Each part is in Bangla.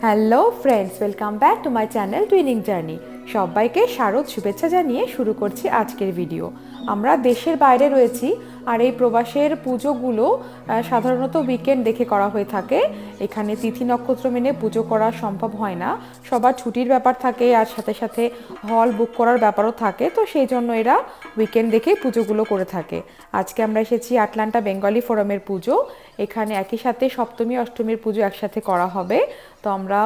Hello friends welcome back to my channel twinning journey সবাইকে শারদ শুভেচ্ছা জানিয়ে শুরু করছি আজকের ভিডিও আমরা দেশের বাইরে রয়েছি আর এই প্রবাসের পুজোগুলো সাধারণত উইকেন্ড দেখে করা হয়ে থাকে। এখানে তিথি নক্ষত্র মেনে পুজো করা সম্ভব হয় না। সবার ছুটির ব্যাপার থাকে আর সাথে সাথে হল বুক করার ব্যাপারও থাকে। তো সেই জন্য এরা উইকেন্ড দেখেই পুজোগুলো করে থাকে। আজকে আমরা এসেছি আটলান্টা বেঙ্গলি ফোরামের পুজো। এখানে একই সাথে সপ্তমী, অষ্টমীর পুজো একসাথে করা হবে। তো আমরা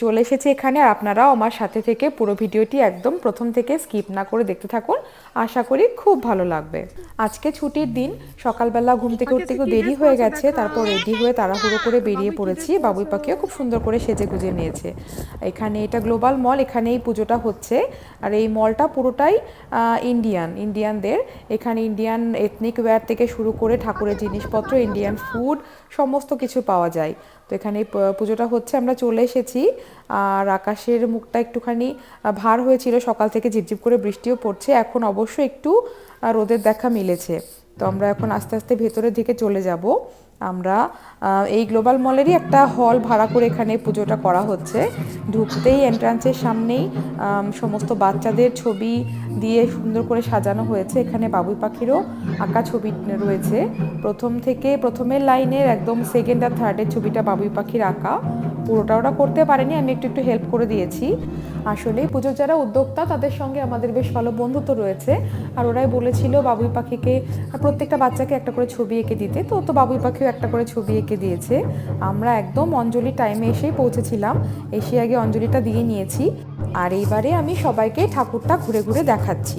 চলে এসেছি এখানে আর আপনারাও আমার সাথে থেকে পুরো ভিডিওটি একদম প্রথম থেকে স্কিপ না করে দেখতে থাকুন। আশা করি খুব ভালো লাগবে। আজকে ছুটির দিন সকালবেলা ঘুম থেকে উঠতে একটু দেরি হয়ে গেছে তারপর রেডি হয়ে তাড়াহুড়ো করে বেরিয়ে পড়েছি বাবুই পাখিও খুব সুন্দর করে সেজে গুজে নিয়েছে। এখানে এটা গ্লোবাল মল এখানে এই পুজোটা হচ্ছে। আর এই মলটা পুরোটাই ইন্ডিয়ান ইন্ডিয়ানদের এখানে ইন্ডিয়ান এথনিক ওয়্যার থেকে শুরু করে ঠাকুরের জিনিসপত্র ইন্ডিয়ান ফুড সমস্ত কিছু পাওয়া যায়। তো এখানে পুজোটা হচ্ছে আমরা চলে এসেছি। আর আকাশের মুখটা একটুখানি ভার হয়েছিল সকাল থেকে ঝিপঝিপ করে বৃষ্টিও পড়ছে। এখন অবশ্য একটু রোদের দেখা মিলেছে। তো আমরা এখন আস্তে আস্তে ভেতরের দিকে চলে যাব। আমরা এই গ্লোবাল মলেরই একটা হল ভাড়া করে এখানে পুজোটা করা হচ্ছে। ঢুকতেই এন্ট্রান্সের সামনেই সমস্ত বাচ্চাদের ছবি দিয়ে সুন্দর করে সাজানো হয়েছে। এখানে বাবুই পাখিরও আঁকা ছবি রয়েছে। প্রথম থেকে, প্রথমের লাইনের একদম সেকেন্ড আর থার্ডের ছবিটা বাবুই পাখির আঁকা। পুরোটা ওরা করতে পারেনি, আমি একটু একটু হেল্প করে দিয়েছি। আসলে পুজোর যারা উদ্যোক্তা, তাদের সঙ্গে আমাদের বেশ ভালো বন্ধুত্ব রয়েছে। আর ওরাই বলেছিল বাবুই পাখিকে, প্রত্যেকটা বাচ্চাকে একটা করে ছবি এঁকে দিতে। তো তো বাবুই পাখিও একটা করে ছবি এঁকে দিয়েছে। আমরা একদম অঞ্জলি টাইমে এসেই পৌঁছেছিলাম। এসে আগে অঞ্জলিটা দিয়ে নিয়েছি। আর এইবারে আমি সবাইকে ঠাকুরটা ঘুরে ঘুরে দেখাচ্ছি।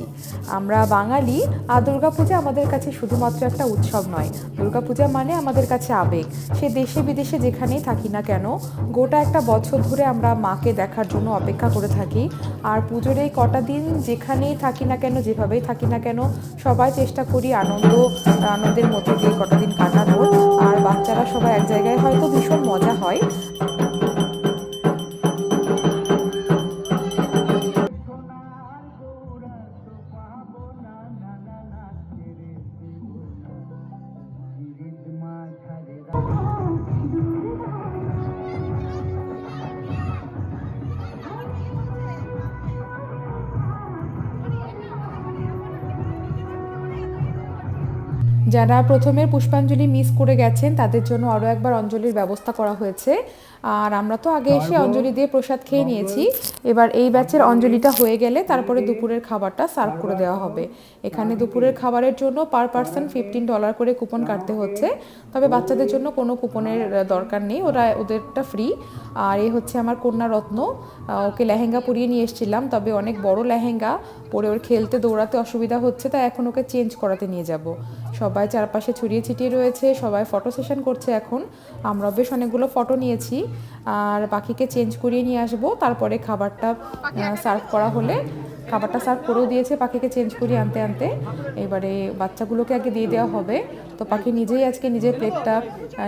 আমরা বাঙালি, আর দুর্গাপূজা আমাদের কাছে শুধুমাত্র একটা উৎসব নয়। দুর্গাপূজা মানে আমাদের কাছে আবেগ। সে দেশে বিদেশে যেখানেই থাকি না কেন, গোটা একটা বছর ধরে আমরা মাকে দেখার জন্য অপেক্ষা করে থাকি। আর পুজোর এই কটা দিন যেখানেই থাকি না কেন, যেভাবেই থাকি না কেন, সবাই চেষ্টা করি আনন্দ, আনন্দের মধ্যে দিয়ে কটা দিন কাটানো আর বাচ্চারা সবাই এক জায়গায় হয়তো ভীষণ মজা হয়। যারা প্রথমে পুষ্পাঞ্জলি মিস করে গেছেন তাদের জন্য আরও একবার অঞ্জলির ব্যবস্থা করা হয়েছে। আর আমরা তো আগে এসে অঞ্জলি দিয়ে প্রসাদ খেয়ে নিয়েছি। এবার এই ব্যাচের অঞ্জলিটা হয়ে গেলে তারপরে দুপুরের খাবারটা সার্ভ করে দেওয়া হবে। এখানে দুপুরের খাবারের জন্য পার পার্সন ফিফটিন ডলার করে কুপন কাটতে হচ্ছে। তবে বাচ্চাদের জন্য কোনো কুপনের দরকার নেই ওরা ওদেরটা ফ্রি আর এই হচ্ছে আমার কন্যা রত্ন ওকে লেহেঙ্গা পরিয়ে নিয়ে এসেছিলাম তবে অনেক বড় লেহেঙ্গা। পরে ওর খেলতে দৌড়াতে অসুবিধা হচ্ছে তাই এখন ওকে চেঞ্জ করাতে নিয়ে যাব। সবাই চারপাশে ছড়িয়ে ছিটিয়ে রয়েছে, সবাই ফটো সেশন করছে এখন। আমরা বেশ অনেকগুলো ফটো নিয়েছি, আর পাখিকে চেঞ্জ করিয়ে নিয়ে আসব। তারপরে খাবারটা সার্ভ করা হলে খাবারটা সার্ভ করেও দিয়েছে পাখিকে চেঞ্জ করিয়ে আনতে আনতে। এবারে বাচ্চাগুলোকে আগে দিয়ে দেওয়া হবে। তো পাখি নিজেই আজকে নিজের প্লেটটা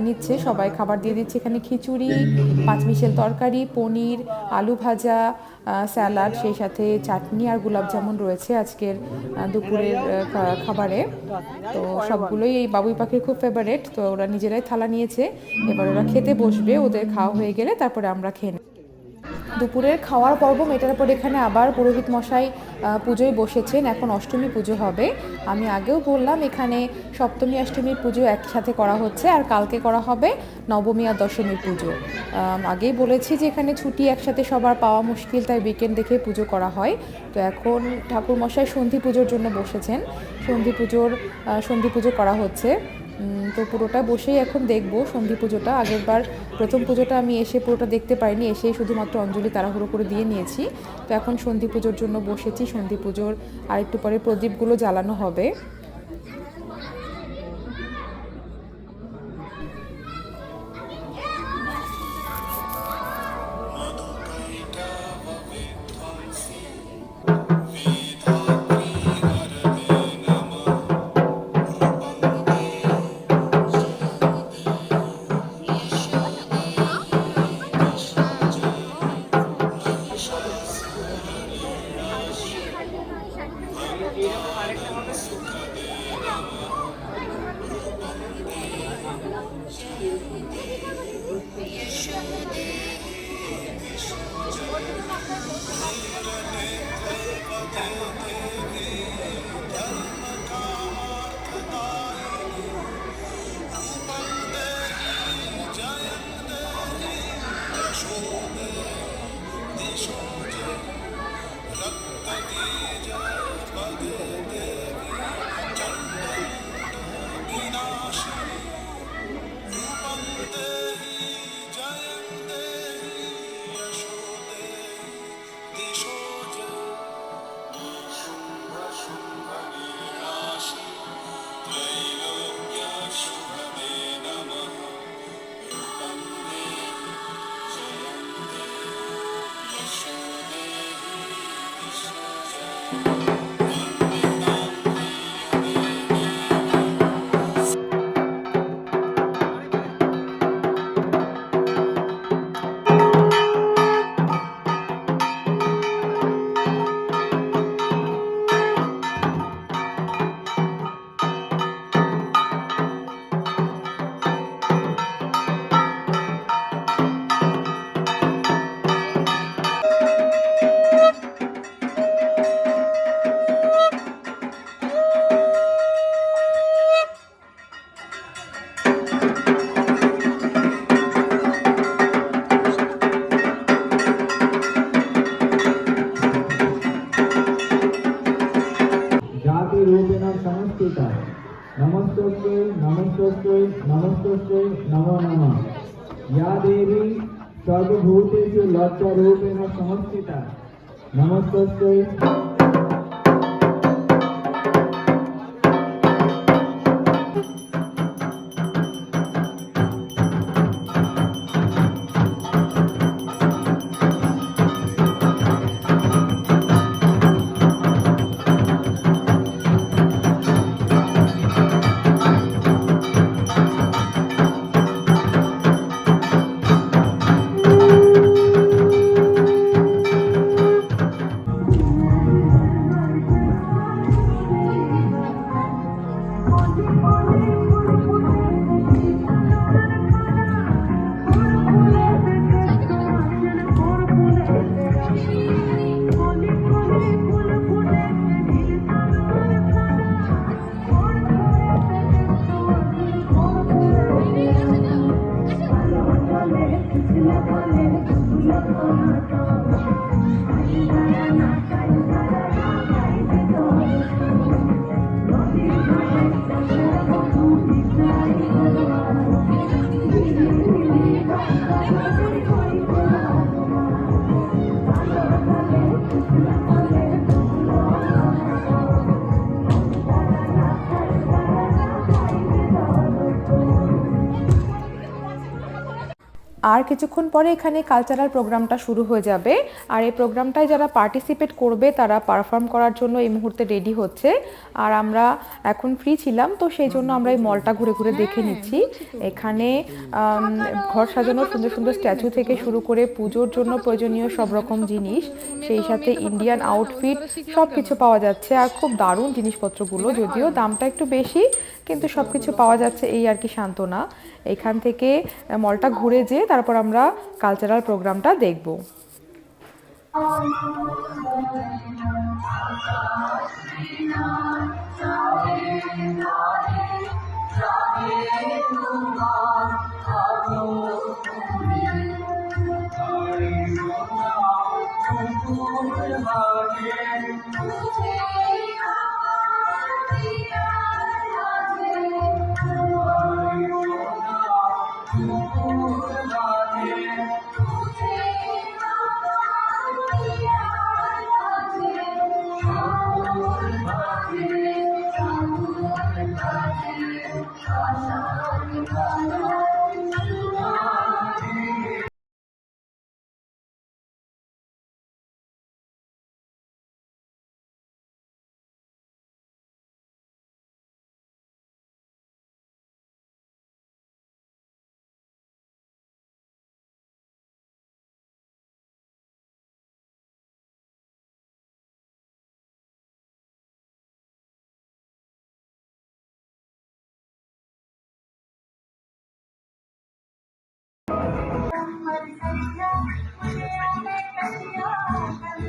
নিচ্ছে। সবাই খাবার দিয়ে দিচ্ছে। এখানে খিচুড়ি, পাঁচমিশেল তরকারি, পনির, আলু ভাজা স্যালাড, সেই সাথে চাটনি আর গোলাপ জামুন রয়েছে আজকের দুপুরের খাবারে। তো সবগুলোই এই বাবুই পাখির খুব ফেভারেট তো ওরা নিজেরাই থালা নিয়েছে। এবার ওরা খেতে বসবে। ওদের খাওয়া হয়ে গেলে তারপরে আমরা খেয়ে। দুপুরের খাওয়ার পর্ব মেটার পর এখানে আবার পুরোহিত মশাই পুজোয় বসেছেন। এখন অষ্টমী পুজো হবে। আমি আগেও বললাম এখানে সপ্তমী, অষ্টমীর পুজো একসাথে করা হচ্ছে আর কালকে করা হবে নবমী আর দশমীর পুজো। আগেই বলেছি যে এখানে ছুটি একসাথে সবার পাওয়া মুশকিল, তাই উইকেন্ড দেখে পুজো করা হয়। তো এখন ঠাকুর মশাই সন্ধি পুজোর জন্য বসেছেন। সন্ধি পুজোর সন্ধি পুজো করা হচ্ছে। তো পুরোটা বসেই এখন দেখব, সন্ধি পুজোটা। আগের বার প্রথম পুজোটা আমি এসে পুরোটা দেখতে পাইনি, এসেই শুধুমাত্র অঞ্জলি তাড়াহুড়ো করে দিয়ে নিয়েছি। তো এখন সন্ধি পুজোর জন্য বসেছি, সন্ধি পুজোর আরেকটু পরে প্রদীপগুলো জ্বালানো হবে। नमस्तोस्ते नमस्तोस्ते नमो नमः या देवी सर्वभूतेषु लज्जारूपेण संस्थिता नमस्तोस्ते কিছুক্ষণ পরে এখানে কালচারাল প্রোগ্রামটা শুরু হয়ে যাবে। আর এই প্রোগ্রামটায় যারা পার্টিসিপেট করবে তারা পারফর্ম করার জন্য এই মুহূর্তে রেডি হচ্ছে। আর আমরা এখন ফ্রি ছিলাম তো সেই জন্য আমরা এই মলটা ঘুরে ঘুরে দেখে নিচ্ছি। এখানে ঘর সাজানোর সুন্দর সুন্দর স্ট্যাচু থেকে শুরু করে পুজোর জন্য প্রয়োজনীয় সব রকম জিনিস সেই সাথে ইন্ডিয়ান আউটফিট সব কিছু পাওয়া যাচ্ছে। আর খুব দারুণ জিনিসপত্রগুলো যদিও দামটা একটু বেশি কিন্তু সব কিছু পাওয়া যাচ্ছে এই আর কি সান্ত্বনা। এখান থেকে মলটা ঘুরে যেয়ে তারপর আমরা কালচারাল প্রোগ্রামটা দেখব। लाई 我想和你到天荒。I'm gonna make you.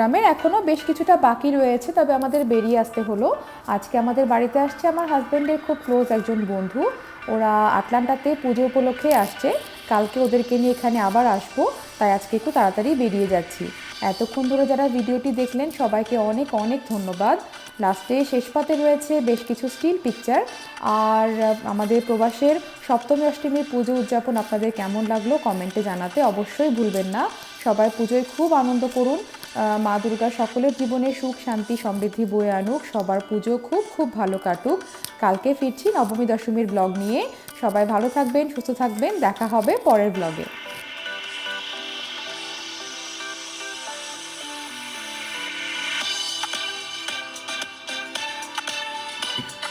প্রোগ্রামের এখনও বেশ কিছুটা বাকি রয়েছে, তবে আমাদের বেরিয়ে আসতে হলো। আজকে আমাদের বাড়িতে আসছে আমার হাজব্যান্ডের খুব ক্লোজ একজন বন্ধু। ওরা আটলান্টাতে পুজো উপলক্ষে আসছে। কালকে ওদেরকে নিয়ে এখানে আবার আসব, তাই আজকে একটু তাড়াতাড়ি বেরিয়ে যাচ্ছি। এতক্ষণ ধরে যারা ভিডিওটি দেখলেন, সবাইকে অনেক অনেক ধন্যবাদ। লাস্টে শেষ পাতে রয়েছে বেশ কিছু স্টিল পিকচার আর আমাদের প্রবাসের সপ্তমী অষ্টমীর পুজো উদযাপন আপনাদের কেমন লাগল কমেন্টে জানাতে অবশ্যই ভুলবেন না। সবাই পুজোয় খুব আনন্দ করুন। মা দুর্গা সকলের জীবনে সুখ, শান্তি, সমৃদ্ধি বয়ে আনুক। সবার পুজো খুব খুব ভালো কাটুক। কালকে ফিরছি নবমী দশমীর ব্লগ নিয়ে। সবাই ভালো থাকবেন, সুস্থ থাকবেন। দেখা হবে পরের ব্লগে।